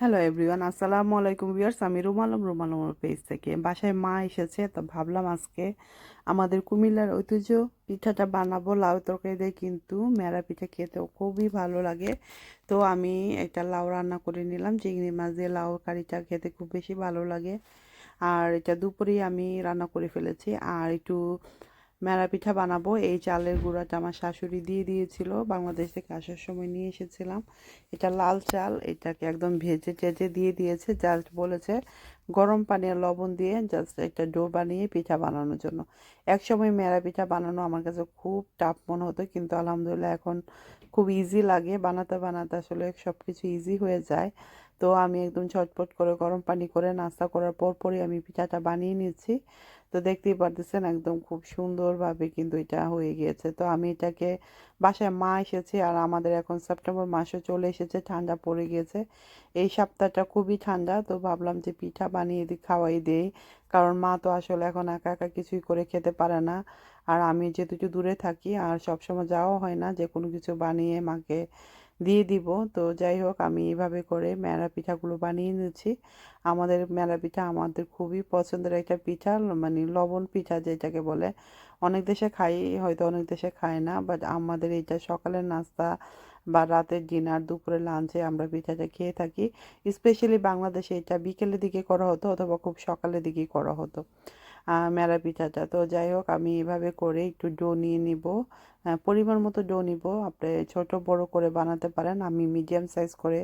Hello everyone আসসালামু আলাইকুম viewers আমি রুমালম রুমালম পেজ থেকে। বাসায় মা এসেছে, তো ভাবলাম আজকে আমাদের কুমিল্লার ঐতিহ্য পিঠাটা বানাবো, লাউ তরকারি দিয়ে, কিন্তু মেরা পিঠা খেতেও খুবই ভালো লাগে। তো আমি একটা লাউ রান্না করে নিলাম। চিংড়ি মাছ দিয়ে লাউ কারিটা খেতে খুব বেশি ভালো লাগে। আর এটা দুপুরেই আমি রান্না করে ফেলেছি। আর একটু মেরা পিঠা বানাবো। এই চালের গুঁড়াটা আমার শাশুড়ি দিয়ে দিয়েছিল। বাংলাদেশ থেকে আসার সময় নিয়ে এসেছিলাম। এটা লাল চাল, এটাকে একদম ভেজে টেজে দিয়ে দিয়েছে। জাস্ট বলেছে গরম পানি আর লবণ দিয়ে জাস্ট একটা ডো বানিয়ে পিঠা বানানোর জন্য। এক সময় মেরা পিঠা বানানো আমার কাছে খুব টাফ মনে হতো, কিন্তু আলহামদুলিল্লাহ এখন খুব ইজি লাগে। বানাতে বানাতে আসলে সব কিছু ইজি হয়ে যায়। তো আমি একদম ঝটপট করে গরম পানি করে নাস্তা করার পর পরই আমি পিঠাটা বানিয়ে নিচ্ছি। তো দেখতেই পারতেছেন একদম খুব সুন্দরভাবে কিন্তু এটা হয়ে গিয়েছে। তো আমি এটাকে বাসায় মা এসেছে আর আমাদের এখন সেপ্টেম্বর মাসও চলে এসেছে, ঠান্ডা পড়ে গিয়েছে। এই সপ্তাহটা খুবই ঠান্ডা, তো ভাবলাম যে পিঠা বানিয়ে দিই খাওয়াই দেই। কারণ মা তো আসলে এখন একা একা কিছুই করে খেতে পারে না। আর আমি যেহেতু দূরে থাকি আর সবসময় যাওয়া হয় না যে কোনো কিছু বানিয়ে মাকে দিয়ে দিব। তো যাই হোক, আমি এইভাবে করে মেলা পিঠাগুলো বানিয়ে নিচ্ছি আমাদের মেলা পিঠা আমাদের খুবই পছন্দের একটা পিঠা মানে লবণ পিঠা যেটাকে বলে। অনেক দেশে খাই, হয়তো অনেক দেশে খায় না বাট আমাদের এইটা সকালের নাস্তা বা রাতের ডিনার দুপুরে লাঞ্চে আমরা পিঠাটা খেয়ে থাকি। স্পেশালি বাংলাদেশে এটা বিকেলের দিকে করা হতো অথবা খুব সকালের দিকেই করা হতো। মেলা পিঠাটা তো যাই হোক, আমি এভাবে করে একটু ডো নিয়ে নিব। পরিমাণ মতো ডো নিব। আপনি ছোট, বড় করে বানাতে পারেন। আমি মিডিয়াম সাইজ করে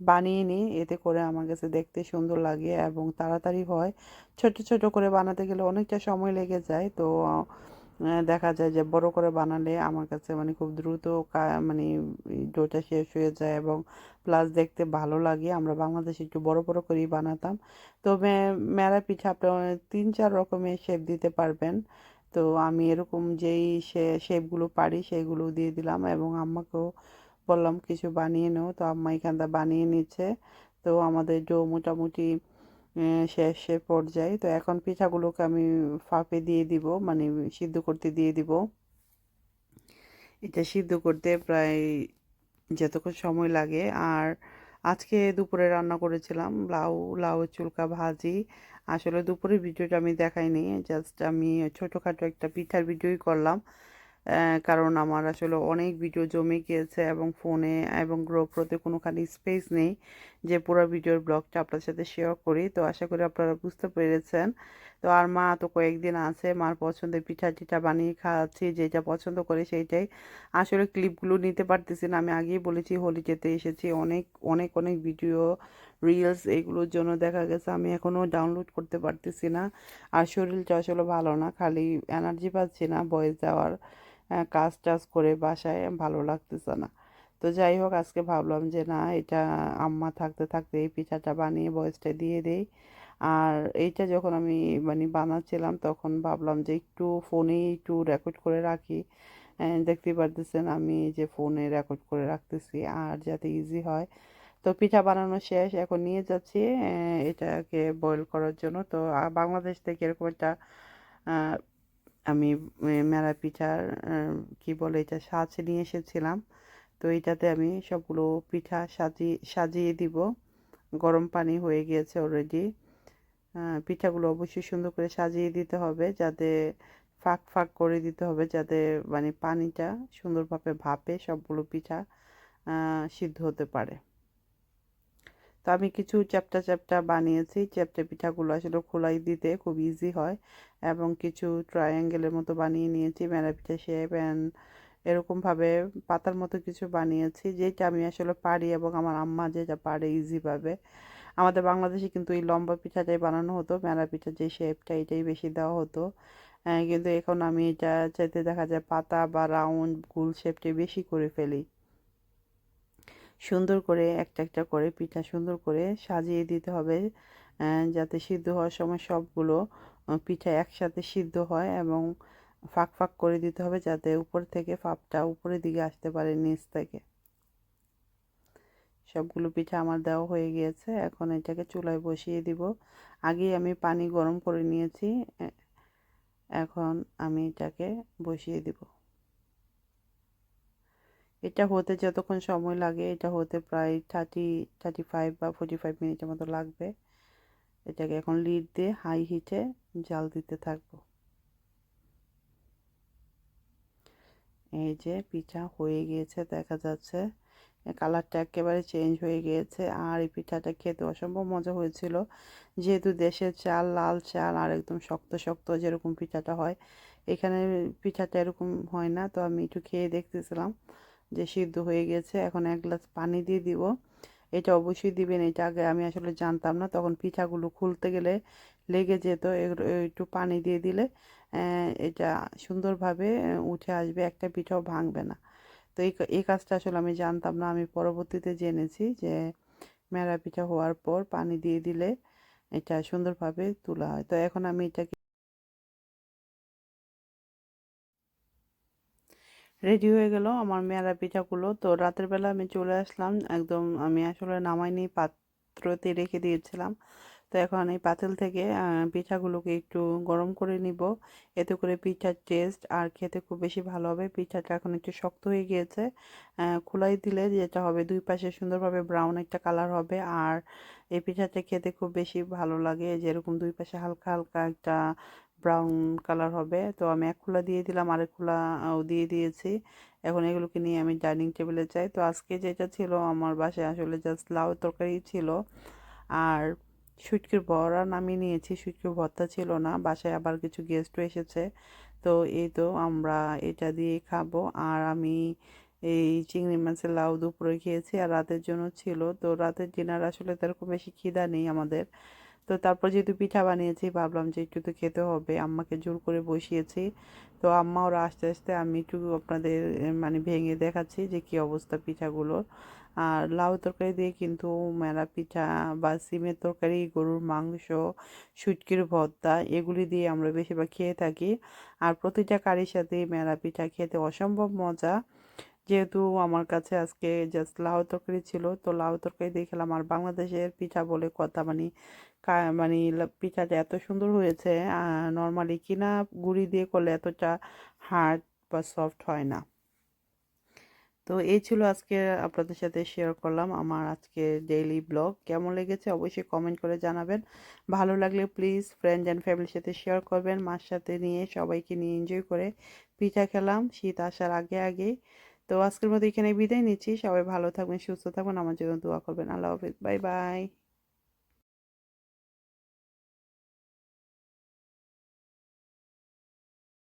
বানিয়ে নিই। এতে করে আমার কাছে দেখতে সুন্দর লাগে এবং তাড়াতাড়ি হয়। ছোট ছোট করে বানাতে গেলে অনেকটা সময় লেগে যায়। তো দেখা যায় যে বড় করে বানালে আমার কাছে মানে খুব দ্রুত মানে ডোটা শেষ হয়ে যায় এবং প্লাস দেখতে ভালো লাগে। আমরা বাংলাদেশে একটু বড় বড় করেই বানাতাম। তো মেরা পিঠা আপনি তিন, চার রকমের শেপ দিতে পারবেন। তো আমি এরকম যেই শেপগুলো পারি সেগুলো দিয়ে দিলাম এবং আম্মাকেও বললাম, কিছু বানিয়ে নেও। তো আম্মা এখানটা বানিয়ে নিচ্ছে। তো আমাদের ডো মোটামুটি শেষের পর্যায়ে। তো এখন পিঠাগুলোকে আমি ফাঁপে দিয়ে দিব মানে সিদ্ধ করতে দিয়ে দিব। এটা সিদ্ধ করতে প্রায় যতক্ষণ সময় লাগে। আর আজকে দুপুরে রান্না করেছিলাম লাউ লাউ চুলকা ভাজি। আসলে দুপুরের ভিডিওটা আমি দেখাইনি, জাস্ট আমি ছোটোখাটো একটা পিঠার ভিডিওই করলাম। কারণ আমার আসলে অনেক ভিডিও জমে গিয়েছে এবং ফোনে এবং গ্রোপ্রোতে কোনোখানে স্পেস নেই যে পুরো ভিডিওর ব্লগটা আপনার সাথে শেয়ার করি। তো আশা করি আপনারা বুঝতে পেরেছেন। তো আর মা তো কয়েকদিন আছে, মার পছন্দের পিঠা টিঠা বানিয়ে খাওয়াচ্ছি যেটা পছন্দ করে সেইটাই। আসলে ক্লিপগুলো নিতে পারতেছি না, আমি আগেই বলেছি হোলি যেতে এসেছি। অনেক অনেক অনেক ভিডিও রিলস এগুলোর জন্য দেখা গেছে, আমি এখনও ডাউনলোড করতে পারতেছি না। আর শরীরটা আসলে ভালো না, খালি এনার্জি পাচ্ছি না, বয়স যাওয়ার। কাজ টাজ করে বাসায় ভালো লাগতেছে না। তো যাই হোক, আজকে ভাবলাম যে না, এটা আম্মা থাকতে থাকতে এই পিঠাটা বানিয়ে বয়সটা দিয়ে দেই। আর এইটা যখন আমি মানে বানাচ্ছিলাম, তখন ভাবলাম যে একটু ফোনে একটু রেকর্ড করে রাখি। দেখতে পারতেছেন আমি যে ফোনে রেকর্ড করে রাখতেছি, আর যাতে ইজি হয়। তো পিঠা বানানো শেষ, এখন নিয়ে যাচ্ছি এটাকে বয়েল করার জন্য। তো বাংলাদেশ থেকে এরকম একটা আমি মেলা পিঠার কি বলে এটা, সাজ নিয়ে এসেছিলাম। তো এইটাতে আমি সবগুলো পিঠা সাজিয়ে সাজিয়ে দিব। গরম পানি হয়ে গিয়েছে অলরেডি পিঠাগুলো অবশ্যই সুন্দর করে সাজিয়ে দিতে হবে যাতে ফাঁক ফাঁক করে দিতে হবে যাতে মানে পানিটা সুন্দরভাবে ভাপে সবগুলো পিঠা সিদ্ধ হতে পারে। তো আমি কিছু চ্যাপটা চ্যাপটা বানিয়েছি। চ্যাপটা পিঠাগুলো আসলে খোলাই দিতে খুব ইজি হয় এবং কিছু ট্রায়াঙ্গেলের মতো বানিয়ে নিয়েছি মেলা পিঠা শেপ অ্যান্ড এরকমভাবে পাতার মতো কিছু বানিয়েছি, যেটা আমি আসলে পারি এবং আমার আম্মা যেটা পারে ইজিভাবে আমাদের বাংলাদেশে কিন্তু এই লম্বা পিঠাটাই বানানো হতো মেলা পিঠা যে শেপটা এটাই বেশি দেওয়া হতো। কিন্তু এখন আমি এটা চাইতে দেখা যায় পাতা বা রাউন্ড গুল শেপটাই বেশি করে ফেলি। সুন্দর করে একটা একটা করে পিঠা সুন্দর করে সাজিয়ে দিতে হবে যাতে সিদ্ধ হওয়ার সময় সবগুলো পিঠা একসাথে সিদ্ধ হয় এবং ফাঁক ফাঁক করে দিতে হবে যাতে উপর থেকে ফাঁপটা উপরের দিকে আসতে পারে নিচ থেকে। সবগুলো পিঠা আমার দেওয়া হয়ে গিয়েছে, এখন এটাকে চুলায় বসিয়ে দিব। আগেই আমি পানি গরম করে নিয়েছি এখন আমি এটাকে বসিয়ে দিব। এটা হতে যতক্ষণ সময় লাগে, এটা হতে প্রায় থার্টি থার্টি ফাইভ বা ফোর্টি ফাইভ মিনিটের মতো লাগবে। এটাকে এখন লিড দিয়ে হাই হিটে জাল দিতে থাকব। এই যে পিঠা হয়ে গিয়েছে, দেখা যাচ্ছে। কালারটা একেবারে চেঞ্জ হয়ে গিয়েছে। আর এই পিঠাটা খেতে অসম্ভব মজা হয়েছিল। যেহেতু দেশের চাল, লাল চাল আর একদম শক্ত শক্ত যেরকম পিঠাটা হয়, এখানে পিঠাটা এরকম হয় না, তো আমি একটু খেয়ে দেখতেছিলাম। যে সিদ্ধ হয়ে গেছে, এখন এক গ্লাস পানি দিয়ে দিব। এটা অবশ্যই দিবেন, এটা আগে আমি আসলে জানতাম না। তখন পিঠাগুলো খুলতে গেলে লেগে যেত একটু পানি দিয়ে দিলে এটা সুন্দরভাবে উঠে আসবে, একটা পিঠাও ভাঙবে না। তো এই এই কাজটা আসলে আমি জানতাম না, আমি পরবর্তীতে জেনেছি যে মেরা পিঠা হওয়ার পর পানি দিয়ে দিলে এটা সুন্দরভাবে তোলা হয়। তো এখন আমি এটাকে রেডি হয়ে গেল আমার মেয়েরা পিঠাগুলো। তো রাতের বেলা আমি চলে আসলাম, একদম আমি আসলে নামাইনি, পাত্রতে রেখে দিয়েছিলাম। তো এখন এই পাতিল থেকে পিঠাগুলোকে একটু গরম করে নিব। এতে করে পিঠার টেস্ট আর খেতে খুব বেশি ভালো হবে। পিঠাটা এখন একটু শক্ত হয়ে গিয়েছে। খোলাই দিলে যেটা হবে, দুই পাশে সুন্দরভাবে ব্রাউন একটা কালার হবে। আর এই পিঠাটা খেতে খুব বেশি ভালো লাগে, যেরকম দুই পাশে হালকা হালকা একটা ব্রাউন কালার হবে। তো আমি এক খোলা দিয়ে দিলাম, আরেক খোলাও দিয়ে দিয়েছি। এখন এগুলোকে নিয়ে আমি ডাইনিং টেবিলে যাই। তো আজকে যেটা ছিল আমার বাসায় আসলে জাস্ট লাউ তরকারি ছিল। আর সুটকির বড়া নামিয়ে নিয়েছি সুটকির ভর্তা ছিল না। বাসায় আবার কিছু গেস্টও এসেছে। তো এই তো আমরা এটা দিয়ে খাব। আর আমি এই চিংড়ি মাছের লাউ দুপুরে খেয়েছি আর রাতের জন্য ছিল। তো রাতের ডিনার আসলে তেরকম বেশি খিদা নেই আমাদের। তো তারপর যেহেতু পিঠা বানিয়েছি, ভাবলাম যে একটু তো খেতে হবে। আম্মাকে জোর করে বসিয়েছি। তো আম্মা ওরা আস্তে আস্তে আমি একটু আপনাদের মানে ভেঙে দেখাচ্ছি যে কী অবস্থা পিঠাগুলোর। আর লাউ তরকারি দিয়ে কিন্তু মেলা পিঠা বা সিমের তরকারি, গরুর মাংস সুটকির ভর্তা, এগুলি দিয়ে আমরা বেশিরভাগ খেয়ে থাকি। আর প্রতিটা কারির সাথে মেলা পিঠা খেতে অসম্ভব মজা। যেহেতু আমার কাছে আজকে জাস্ট লাউ তরকারি ছিল, তো লাউ তরকারি দিয়ে খেলাম। আর বাংলাদেশের পিঠা বলে কথা মানে মানে পিঠাটা এত সুন্দর হয়েছে নর্মালি কিনা গুঁড়ি দিয়ে করলে এতটা হার্ড বা সফট হয় না। তো এই ছিল আজকে আপনাদের সাথে শেয়ার করলাম আমার আজকে ডেইলি ব্লগ কেমন লেগেছে অবশ্যই কমেন্ট করে জানাবেন। ভালো লাগলে প্লিজ ফ্রেন্ড অ্যান্ড ফ্যামিলির সাথে শেয়ার করবেন। মার সাথে নিয়ে সবাইকে নিয়ে এনজয় করে পিঠা খেলাম। শীত আসার আগে আগেই। তো আজকের মতো এখানে বিদায় নিচ্ছি। সবাই ভালো থাকবেন, সুস্থ থাকবেন, আমার জন্য দোয়া করবেন। আল্লাহ হাফিজ। Bye bye.